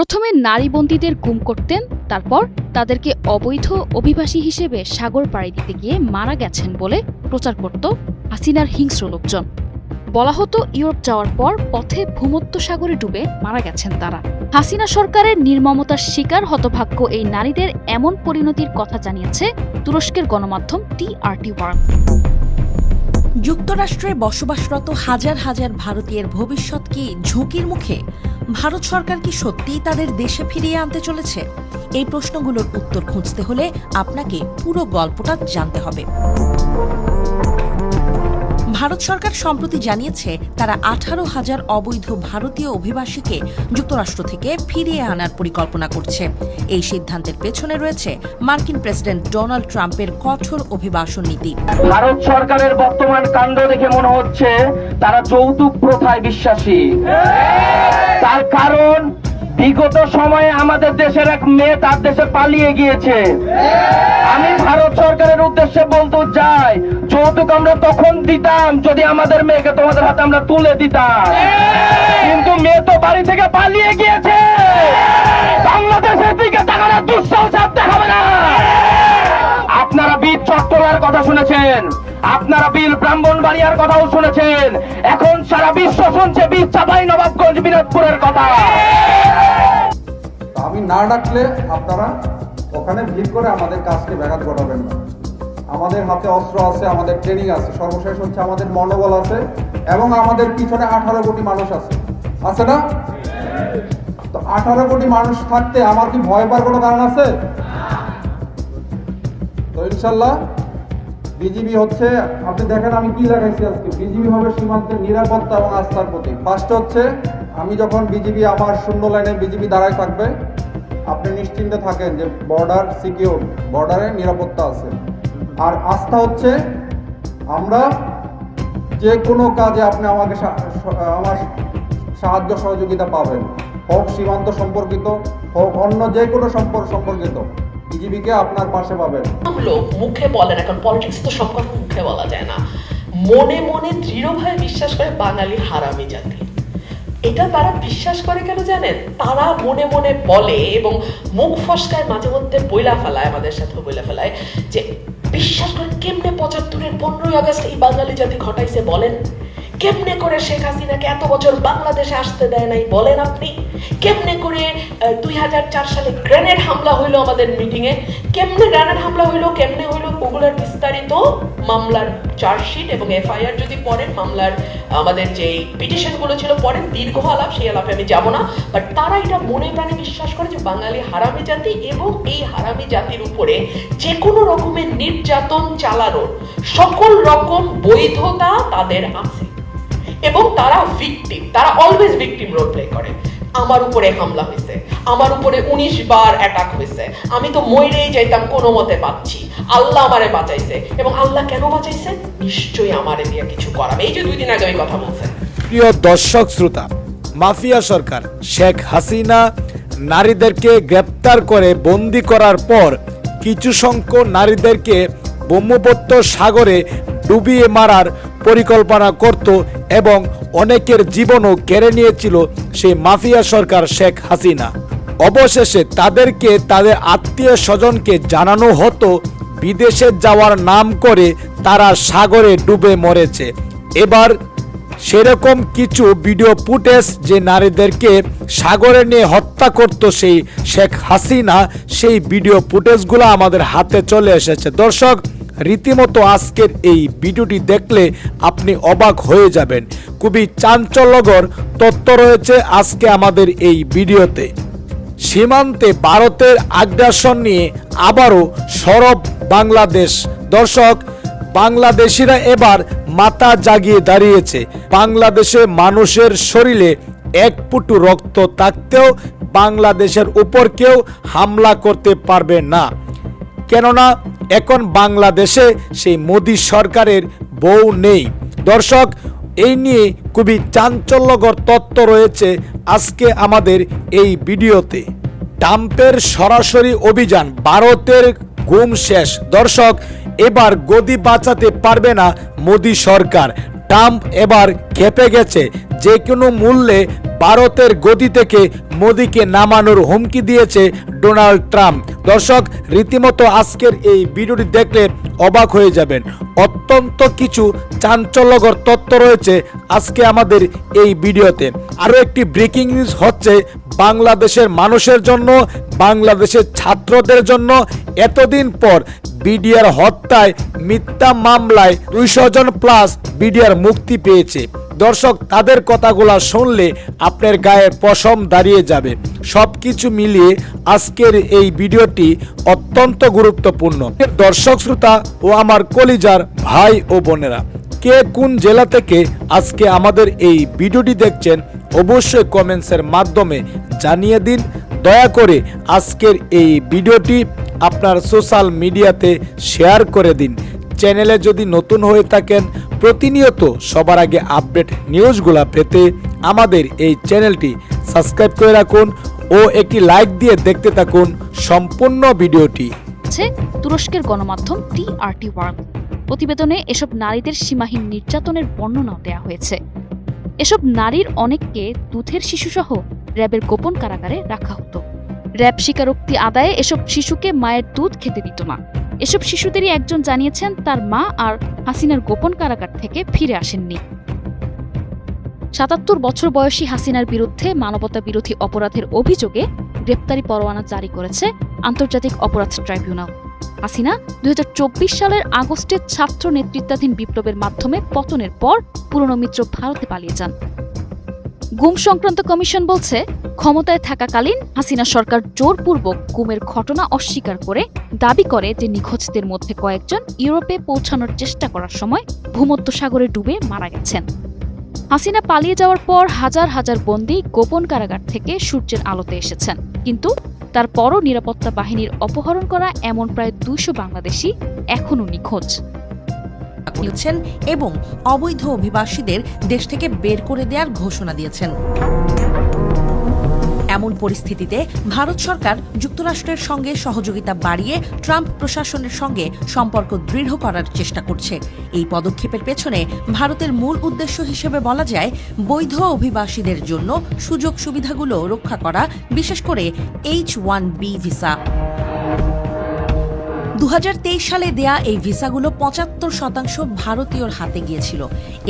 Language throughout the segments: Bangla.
প্রথমে নারী বন্দীদের গুম করতেন, তারপর তাদেরকে অবৈধ অভিবাসী হিসেবে সাগর পাড়ি দিতে গিয়ে মারা গেছেন বলে প্রচার করত হাসিনার হিংস্র লোকজন। বলা হতো, ইউরোপ যাওয়ার পর পথে ভূমধ্য সাগরে ডুবে মারা গেছেন তারা। হাসিনা সরকারের নির্মমতার শিকার হতভাগ্য এই নারীদের এমন পরিণতির কথা জানিয়েছে তুরস্কের গণমাধ্যম টিআরটি ওয়ার্ল্ড যুক্তরাষ্ট্রে বসবাসরত হাজার হাজার ভারতীয়ের ভবিষ্যৎ কি ঝুঁকির মুখে? ভারত সরকার কি সত্যিই তাদের দেশে ফিরিয়ে আনতে চলেছে? এই প্রশ্নগুলোর উত্তর খুঁজতে হলে আপনাকে পুরো গল্পটা জানতে হবে। ভারত সরকার সম্প্রতি জানিয়েছে, তারা আঠারো হাজার অবৈধ ভারতীয় অভিবাসীকে যুক্তরাষ্ট্র থেকে ফিরিয়ে আনার পরিকল্পনা করছে। এই সিদ্ধান্তের পেছনে রয়েছে মার্কিন প্রেসিডেন্ট ডোনাল্ড ট্রাম্পের কঠোর অভিবাসন নীতি। ভারত সরকারের বর্তমান কাণ্ড দেখে মনে হচ্ছে তারা যৌতুক প্রথায় বিশ্বাসী। তার কারণ বিগত সময়ে আমাদের দেশের এক মেয়ে তার দেশে পালিয়ে গিয়েছে। আমি ভারত সরকারের উদ্দেশ্যে বলতে চাই, যৌতুক আমরা তখন দিতাম যদি আমাদের মেয়েকে তোমাদের হাতে আমরা তুলে দিতাম। কিন্তু মেয়ে তো বাড়ি থেকে পালিয়ে গিয়েছে। বাংলাদেশের দিকে তাকানোর দুঃসাহস আর দেখাবে না। আপনারা বীর চট্টলার কথা শুনেছেন, আপনারা বিল ব্রাহ্মণবাড়িয়ার কথাও শুনেছেন। এখন সারা বিশ্ব শুনছে বীর চাপাই নবাবগঞ্জ বিনোদপুরের কথা। না ডাকলে আপনারা ওখানে ভিড় করে আমাদের কাজকে ব্যাঘাত ঘটাবেন না। আমাদের হাতে অস্ত্র আছে, আমাদের ট্রেনিং আছে, সর্বশেষ হচ্ছে আমাদের মনোবল আছে এবং আমাদের পিছনে আঠারো কোটি মানুষ আছে। আছে না? তো আঠারো কোটি মানুষ থাকতে আমার কি ভয় পাওয়ার কোনো কারণ আছে? তো ইনশাল্লাহ বিজিবি হচ্ছে, আপনি দেখেন আমি কি লাগাইছি আজকে। বিজিবি হবে সীমান্তের নিরাপত্তা এবং আস্থার প্রতি ফার্স্ট হচ্ছে, আমি যখন বিজিবি আমার শূন্য লাইনে বিজিবি দাঁড়ায় থাকবে আপনি নিশ্চিন্তে থাকেন যে বর্ডার সিকিউর বর্ডারে নিরাপত্তা আছে। আর আস্থা হচ্ছে আমরা যে কোনো কাজে আপনি আমাকে আমার সাহায্য সহযোগিতা পাবেন। হোক সীমান্ত সম্পর্কিত, হোক অন্য যে কোনো সম্পর্ক সম্পর্কিত। বিজিবিকে আপনার পাশে পাবেন। লোক মুখে বলে না কারণ পলিটিক্স তো সব মুখে বলা যায় না। মনে মনে দৃঢ়ভাবে বিশ্বাস করে বাঙালি হারামি জাতি। এটা তারা বিশ্বাস করে কেন জানেন? তারা মনে মনে বলে এবং মুখ ফসকায় মাঝে মধ্যে বইলা ফেলায়, আমাদের সাথে বইলা ফেলায় যে বিশ্বাস করেন কেমনে পঁচাত্তরের পনেরোই আগস্ট এই বাঙালি জাতি ঘটাইছে বলেন? কেমনে করে শেখ হাসিনাকে এত বছর বাংলাদেশে আসতে দেয় নাই বলেন আপনি? কেমনে করে দুই হাজার চার সালে গ্রেনেড হামলা হইল আমাদের মিটিংয়ে কেমনে গ্রেনেড হামলা হইল, কেমনে হইল ওগুলোর বিস্তারিত মামলার চার্জশিট এবং এফআইআর যদি পড়েন, মামলার, আমাদের যে পিটিশনগুলো ছিল, পড়েন, দীর্ঘ আলাপ, সেই আলাপে আমি যাব না। বাট তারা এটা মনে প্রাণে বিশ্বাস করে যে বাঙালি হারামি জাতি এবং এই হারামি জাতির উপরে যে কোনো রকমের নির্যাতন চালানোর সকল রকম বৈধতা তাদের আছে। এবং তারা ভিকটিম তারা অলওয়েজ ভিকটিম রোল প্লে করে। আমার উপরে হামলা হয়েছে। আমার উপরে উনিশ বার অ্যাটাক হয়েছে। আমি তো মইরেই যাইতাম, কোনো মতে পাচ্ছি আল্লাহ আমারে বাঁচাইছে। এবং আল্লাহ কেন বাঁচাইছে? নিশ্চয়ই আমারে দিয়ে কিছু করাবে এই যে দুই দিন আগে ওই কথা বলছেন। প্রিয় দর্শক, শ্রোতা, মাফিয়া সরকার, শেখ হাসিনা নারীদেরকে গ্রেপ্তার করে বন্দি করার পর কিছু সংখ্যক নারীদেরকে ব্রহ্মপুত্র সাগরে ডুবিয়ে মারার পরিকল্পনা করত এবং অনেকের জীবনও কেড়ে নিয়েছিল সেই মাফিয়া সরকার শেখ হাসিনা। অবশেষে তাদেরকে তাদের আত্মীয় স্বজনকে জানানো হতো, বিদেশে যাওয়ার নাম করে তারা সাগরে ডুবে মরেছে। এবার সেরকম কিছু ভিডিও ফুটেজ যে নারীদেরকে সাগরে নিয়ে হত্যা করত সেই শেখ হাসিনা, সেই ভিডিও ফুটেজগুলো আমাদের হাতে চলে এসেছে। দর্শক রীতিমতো আজকের এই ভিডিওটি দেখলে আপনি অবাক হয়ে যাবেন। খুবই চাঞ্চল্যকর তথ্য রয়েছে আজকে আমাদের এই ভিডিওতে। সীমান্তে ভারতের আগ্রাসন নিয়ে আবারও সরব বাংলাদেশ। দর্শক, বাংলাদেশিরা এবার মাথা জাগিয়ে দাঁড়িয়েছে। বাংলাদেশে মানুষের শরীরে এক পুটু রক্ত থাকতেও বাংলাদেশের উপর কেউ হামলা করতে পারবে না। কেননা এখন বাংলাদেশে সেই মোদী সরকারের বউ নেই। দর্শক, এই নিয়ে খুবই চাঞ্চল্যকর তথ্য রয়েছে আজকে আমাদের এই ভিডিওতে। ট্রাম্পের সরাসরি অভিযান ভারতের গুম শেষ। দর্শক, এবার গদি বাঁচাতে পারবে না মোদী সরকার। ট্রাম্প এবার খেপে গেছে। যে কোনো মূল্যে ভারতের গদি থেকে মোদিকে নামানোর হুমকি দিয়েছে ডোনাল্ড ট্রাম্প। দর্শক, রীতিমতো আজকের এই ভিডিওটি দেখলে অবাক হয়ে যাবেন। অত্যন্ত কিছু চাঞ্চল্যকর তথ্য রয়েছে আজকে আমাদের এই ভিডিওতে। আরও একটি ব্রেকিং নিউজ হচ্ছে, বাংলাদেশের মানুষের জন্য, বাংলাদেশের ছাত্রদের জন্য এতদিন পর বিডিআর হত্যায় মিথ্যা মামলায় দুইশো জন প্লাস বিডিআর মুক্তি পেয়েছে। দর্শক, তাদের কথাগুলো শুনলে আপনার গায়ে পশম দাঁড়িয়ে যাবে। সব কিছু মিলিয়ে আজকের এই ভিডিওটি অত্যন্ত গুরুত্বপূর্ণ। দর্শক, শ্রোতা ও আমার কলিজার ভাই ও বোনেরা, কে কোন জেলা থেকে আজকে আমাদের এই ভিডিওটি দেখছেন, অবশ্যই কমেন্টসের মাধ্যমে জানিয়ে দিন। দয়া করে আজকের এই ভিডিওটি আপনার সোশ্যাল মিডিয়াতে শেয়ার করে দিন। চ্যানেলে যদি নতুন হয়ে থাকেন প্রতিনিয়ত সবার আগে আপডেট নিউজগুলো পেতে আমাদের এই চ্যানেলটি সাবস্ক্রাইব করে রাখুন ও একটি লাইক দিয়ে দেখতে থাকুন সম্পূর্ণ ভিডিওটি। তুরস্কের গণমাধ্যম টিআরটি ওয়ার্ল্ড। প্রতিবেদনে এসব নারীদের সীমাহীন নির্যাতনের বর্ণনাও দেওয়া হয়েছে। এসব নারীর অনেককে দুধের শিশুসহ র্যাবের গোপন কারাগারে রাখা হতো। র্যাব স্বীকারোক্তি আদায়ে এসব শিশুকে মায়ের দুধ খেতে দিত না। এসব শিশুদেরই একজন জানিয়েছেন তার মা আর হাসিনার গোপন কারাগার থেকে ফিরে আসেননি। সাতাত্তর বছর বয়সী হাসিনার বিরুদ্ধে মানবতা বিরোধী অপরাধের অভিযোগে গ্রেপ্তারি পরোয়ানা জারি করেছে আন্তর্জাতিক অপরাধ ট্রাইব্যুনাল। হাসিনা দুই হাজার চব্বিশ সালের আগস্টে ছাত্র নেতৃত্বাধীন বিপ্লবের মাধ্যমে পতনের পর পুরনো মিত্র ভারতে পালিয়ে যান। গুম সংক্রান্ত কমিশন বলছে, ক্ষমতায় থাকাকালীন হাসিনা সরকার জোরপূর্বক গুমের ঘটনা অস্বীকার করে দাবি করে যে নিখোঁজদের মধ্যে কয়েকজন ইউরোপে পৌঁছানোর চেষ্টা করার সময় ভূমধ্য সাগরে ডুবে মারা গেছেন। হাসিনা পালিয়ে যাওয়ার পর হাজার হাজার বন্দী গোপন কারাগার থেকে সূর্যের আলোতে এসেছেন। কিন্তু তারপরও নিরাপত্তা বাহিনীর অপহরণ করা এমন প্রায় দুইশো বাংলাদেশি এখনও নিখোঁজ। করেছেন এবং অবৈধ অভিবাসীদের দেশ থেকে বের করে দেওয়ার ঘোষণা দিয়েছেন। এমন পরিস্থিতিতে ভারত সরকার যুক্তরাষ্ট্রের সঙ্গে সহযোগিতা বাড়িয়ে ট্রাম্প প্রশাসনের সঙ্গে সম্পর্ক দৃঢ় করার চেষ্টা করছে। এই পদক্ষেপের পেছনে ভারতের মূল উদ্দেশ্য হিসেবে বলা যায়, বৈধ অভিবাসীদের জন্য সুযোগ সুবিধাগুলো রক্ষা করা, বিশেষ করে এইচ ওয়ান বি ভিসা। দু হাজার তেইশ সালে দেয়া এই ভিসাগুলো পঁচাত্তর শতাংশ ভারতীয়র হাতে গিয়েছিল।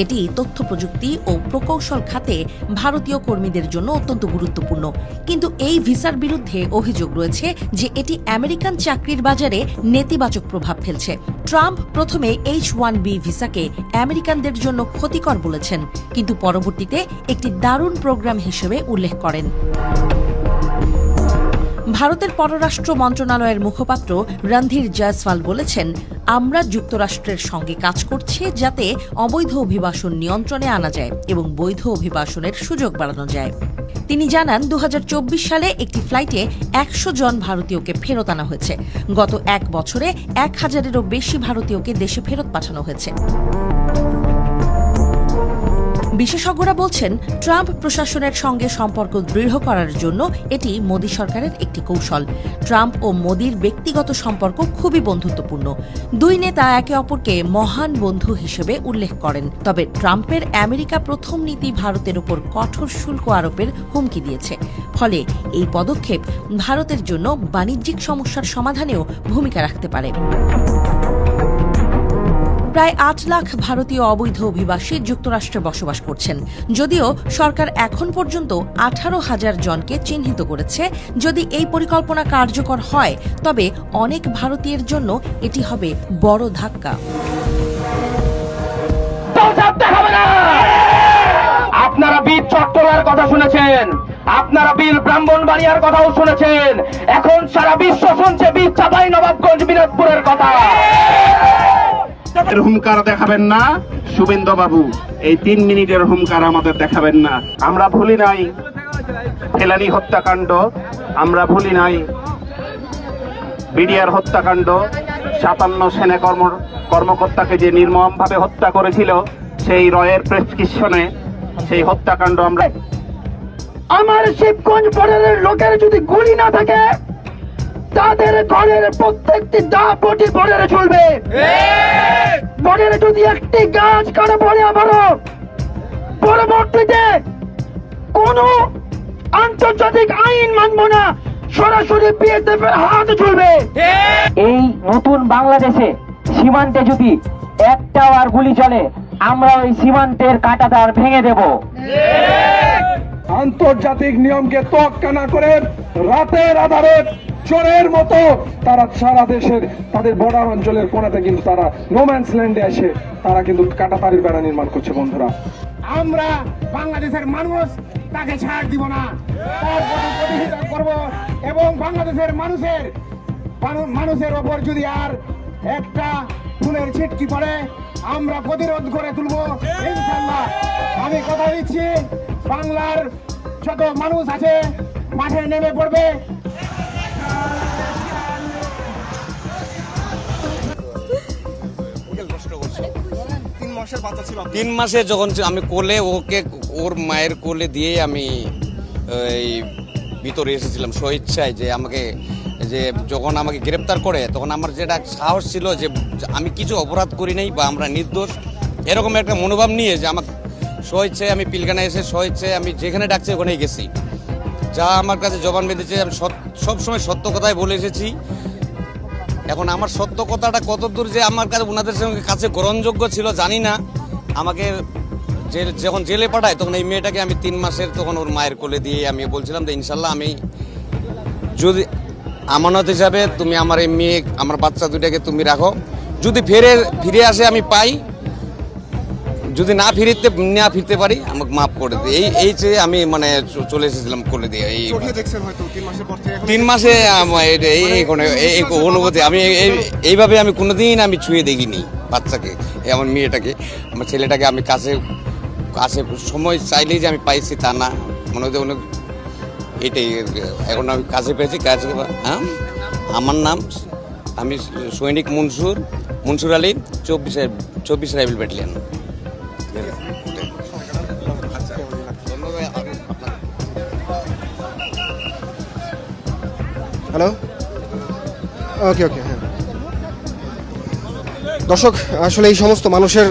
এটি তথ্য প্রযুক্তি ও প্রকৌশল খাতে ভারতীয় কর্মীদের জন্য অত্যন্ত গুরুত্বপূর্ণ। কিন্তু এই ভিসার বিরুদ্ধে অভিযোগ রয়েছে যে এটি আমেরিকান চাকরির বাজারে নেতিবাচক প্রভাব ফেলছে। ট্রাম্প প্রথমে এইচ ওয়ান বি ভিসাকে আমেরিকানদের জন্য ক্ষতিকর বলেছেন, কিন্তু পরবর্তীতে একটি দারুণ প্রোগ্রাম হিসেবে উল্লেখ করেন। ভারতের পররাষ্ট্র মন্ত্রণালয়ের মুখপাত্র রণধীর জয়সওয়াল বলেছেন, আমরা যুক্তরাষ্ট্রের সঙ্গে কাজ করছি যাতে অবৈধ অভিবাসন নিয়ন্ত্রণে আনা যায় এবং বৈধ অভিবাসনের সুযোগ বাড়ানো যায়। তিনি জানান দু হাজার চব্বিশ সালে একটি ফ্লাইটে একশো জন ভারতীয়কে ফেরত আনা হয়েছে। গত এক বছরে এক হাজারেরও বেশি ভারতীয়কে দেশে ফেরত পাঠানো হয়েছে। বিশেষজ্ঞরা বলছেন, ট্রাম্প প্রশাসনের সঙ্গে সম্পর্ক দৃঢ় করার জন্য এটি মোদী সরকারের একটি কৌশল। ট্রাম্প ও মোদীর ব্যক্তিগত সম্পর্ক খুবই বন্ধুত্বপূর্ণ। দুই নেতা একে অপরকে মহান বন্ধু হিসেবে উল্লেখ করেন। তবে ট্রাম্পের আমেরিকা প্রথম নীতি ভারতের উপর কঠোর শুল্ক আরোপের হুমকি দিয়েছে। ফলে এই পদক্ষেপ ভারতের জন্য বাণিজ্যিক সমস্যার সমাধানেও ভূমিকা রাখতে পারে। প্রায় আট লাখ ভারতীয় অবৈধ অভিবাসী যুক্তরাষ্ট্রে বসবাস করছেন। যদিও সরকার এখন পর্যন্ত আঠারো হাজার জনকে চিহ্নিত করেছে। যদি এই পরিকল্পনা কার্যকর হয়, তবে অনেক ভারতীয়ের জন্য এটি হবে বড় ধাক্কা। আপনারা বীর চট্টলার কথা শুনেছেন। আপনারা বীর ব্রাহ্মণবাড়িয়ার কথাও শুনেছেন। এখন সারা বিশ্ব শুনছে বীর চাপাই নবাবগঞ্জ বিনোদপুরের কথা। এর হুমকার দেখাবেন না শুভেন্দ্র বাবু এই তিন মিনিটের হুমকার আমাদের দেখাবেন না। আমরা ভুলি নাই। ফেলানি হত্যাকাণ্ড, আমরা ভুলি নাই। বিডিআর হত্যাকাণ্ড, সাতান্ন সেনা কর্ম, কর্মকর্তাকে যে নির্মমভাবে হত্যা করেছিল, সেই রয়ের প্রেসক্রিপশনে সেই হত্যাকাণ্ড আমরা আমার শিবগঞ্জ বর্ডারের লোকের যদি গুলি না থাকে তাদের ঘরের প্রত্যেকটি দা পটি বর্ডারে চলবে বর্ডারে যদি একটি গাছ কাটা পড়ে আমারও পরবর্তীতে কোনো আন্তর্জাতিক আইন মানবো না সরাসরি বিএসএফ এর হাতে চলবে এই নতুন বাংলাদেশে সীমান্তে যদি একটাও আর গুলি চলে আমরা ওই সীমান্তের কাঁটাতার ভেঙে দেব। আন্তর্জাতিক নিয়মকে তোয়াক্কা না করে রাতের আধারে চোরের মতো তারা সারা দেশের, তাদের বর্ডার অঞ্চলের কোনাতে কিন্তু তারা নোম্যান্স ল্যান্ডে এসে তারা কিন্তু কাটাতারির বেড়া নির্মাণ করছে বন্ধুরা। আমরা বাংলাদেশের মানুষ, তাকে ছাড় দিব না। তার প্রতি করব এবং বাংলাদেশের মানুষের মানুষের ওপর যদি আর একটা ফুলের ছিটকি পড়ে, আমরা প্রতিরোধ করে তুলব। ইনশাল্লাহ আমি কথা দিচ্ছি, বাংলার যত মানুষ আছে, মাঠে নেমে পড়বে। তিন মাসে যখন আমি কোলে, ওকে ওর মায়ের কোলে দিয়ে আমি, এই, ভিতরে এসেছিলাম। স্বেচ্ছায় যে আমাকে, যে যখন আমাকে গ্রেপ্তার করে, তখন আমার যেটা সাহস ছিল যে আমি কিছু অপরাধ করি নাই বা আমরা নির্দোষ, এরকম একটা মনোভাব নিয়ে যে আমাকে স্বেচ্ছায় আমি পিলখানা এসে স্বেচ্ছায় আমি যেখানে ডাকছি ওখানেই গেছি। যা আমার কাছে জবান বেঁধেছে, আমি সব সময় সত্য কথাই বলে এসেছি। এখন আমার সত্য কথাটা কত দূর যে আমার কাছে, ওনাদের সঙ্গে কাছে গ্রহণযোগ্য ছিল জানি না। আমাকে জেল যখন জেলে পাঠায়, তখন এই মেয়েটাকে আমি তিন মাসের তখন ওর মায়ের কোলে দিয়ে আমি বলছিলাম যে, ইনশাল্লাহ আমি যদি আমানত হিসাবে তুমি আমার এই মেয়ে, আমার বাচ্চা দুটাকে তুমি রাখো। যদি ফিরে ফিরে আসে আমি পাই যদি না ফিরতে না ফিরতে পারি আমাকে মাফ করে দিই এই এই চেয়ে আমি মানে চলে এসেছিলাম করে দিয়ে এই তিন মাসে এই- এই এই এই এই অনুভূতি আমি এই- এই- এইভাবে আমি কোনোদিন আমি ছুঁয়ে দেখিনি বাচ্চাকে এই আমার মেয়েটাকে। আমার ছেলেটাকে আমি কাছে কাছে সময় চাইলেই যে আমি পাইছি তা না। মনে হচ্ছে অনেক এটাই এখন আমি কাছে পেয়েছি কাছে হ্যাঁ? আমার নাম আমি সৈনিক মনসুর মনসুর আলী চব্বিশ চব্বিশ rifle battalion. Hello okay okay হ্যাঁ। দর্শক, আসলে এই সমস্ত মানুষের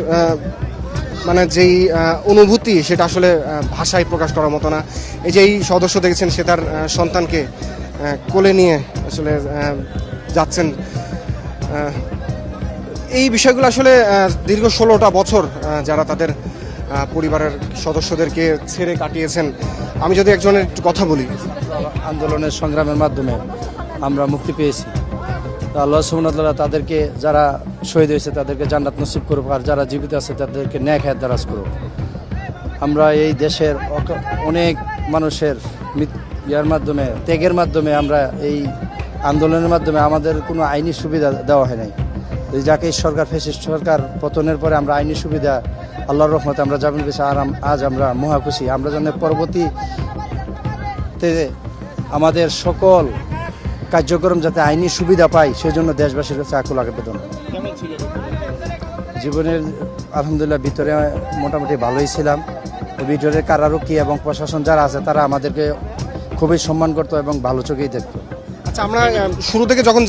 মানে যেই অনুভূতি, সেটা আসলে ভাষায় প্রকাশ করার মতো না। এই যে এই সদস্য দেখেছেন, সে তার সন্তানকে কোলে নিয়ে আসলে যাচ্ছেন। এই বিষয়গুলো আসলে দীর্ঘ ষোলোটা বছর যারা তাদের পরিবারের সদস্যদেরকে ছেড়ে কাটিয়েছেন। আমি যদি একজনের কথা বলি। আন্দোলনের সংগ্রামের মাধ্যমে আমরা মুক্তি পেয়েছি। তো আল্লাহ সুমনাল্লাহ তাদেরকে, যারা শহীদ হয়েছে, তাদেরকে জান্নাত নসিব করুক, আর যারা জীবিত আছে, তাদেরকে ন্যায় খায় দারাজ করুক। আমরা এই দেশের অনেক মানুষের ইয়ার মাধ্যমে, ত্যাগের মাধ্যমে আমরা এই আন্দোলনের মাধ্যমে আমাদের কোনো আইনি সুবিধা দেওয়া হয় নাই। যাকে সরকার ফেসিস্ট সরকার পতনের পরে আমরা আইনি সুবিধা, আল্লাহর রহমতে আমরা যাবেন পেয়েছি, আর আজ আমরা মহাখুশি আমরা যেন পরবর্তীতে আমাদের সকল কার্যক্রম যাতে আইনি সুবিধা পায় সেজন্য দেশবাসীর কাছে আকুল আবেদন। জীবনের আলহামদুলিল্লাহ ভিতরে মোটামুটি ভালোই ছিলাম। ভিতরে কারারক্ষী এবং প্রশাসন যারা আছে তারা আমাদেরকে খুবই সম্মান করতো এবং ভালো চোখেই দেখত। আচ্ছা আমরা শুরু থেকে যখন